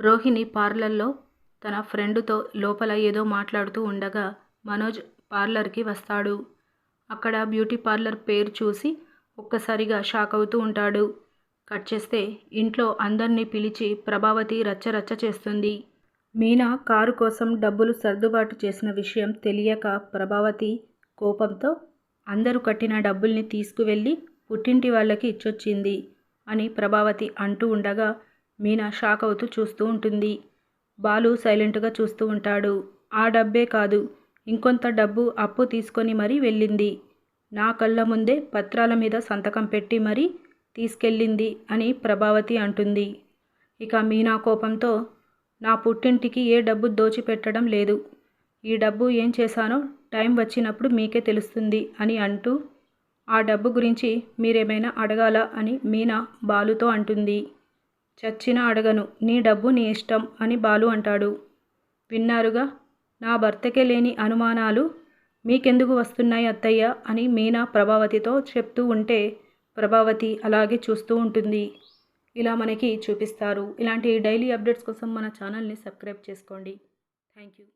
రోహిణి పార్లర్లో తన ఫ్రెండుతో లోపల ఏదో మాట్లాడుతూ ఉండగా మనోజ్ పార్లర్కి వస్తాడు. అక్కడ బ్యూటీ పార్లర్ పేరు చూసి ఒక్కసారిగా షాక్ అవుతూ ఉంటాడు. కట్ చేస్తే ఇంట్లో అందరినీ పిలిచి ప్రభావతి రచ్చరచ్చ చేస్తుంది. మీనా కారు కోసం డబ్బులు సర్దుబాటు చేసిన విషయం తెలియక ప్రభావతి కోపంతో అందరూ కట్టిన డబ్బుల్ని తీసుకువెళ్ళి పుట్టింటి వాళ్ళకి ఇచ్చొచ్చింది అని ప్రభావతి అంటూ ఉండగా మీనా షాక్ అవుతూ చూస్తూ ఉంటుంది. బాలు సైలెంట్గా చూస్తూ ఉంటాడు. ఆ డబ్బే కాదు ఇంకొంత డబ్బు అప్పు తీసుకొని మరీ వెళ్ళింది. నా కళ్ళ ముందే పత్రాల మీద సంతకం పెట్టి మరీ తీసుకెళ్ళింది అని ప్రభావతి అంటుంది. ఇక మీనా కోపంతో నా పుట్టింటికి ఏ డబ్బు దోచిపెట్టడం లేదు. ఈ డబ్బు ఏం చేశానో టైం వచ్చినప్పుడు మీకే తెలుస్తుంది అని అంటూ ఆ డబ్బు గురించి మీరేమైనా అడగాలా అని మీనా బాలుతో అంటుంది. చచ్చినా అడగను. నీ డబ్బు నీ ఇష్టం అని బాలు అంటాడు. విన్నారుగా? నా భర్తకే లేని అనుమానాలు మీకెందుకు వస్తున్నాయి అత్తయ్య? అని మీనా ప్రభావతితో చెప్తూ ఉంటే ప్రభావతి అలాగే చూస్తూ ఉంటుంది. ఇలా మనకి చూపిస్తారు. ఇలాంటి డైలీ అప్డేట్స్ కోసం మన ఛానల్ని సబ్స్క్రైబ్ చేసుకోండి. Thank you.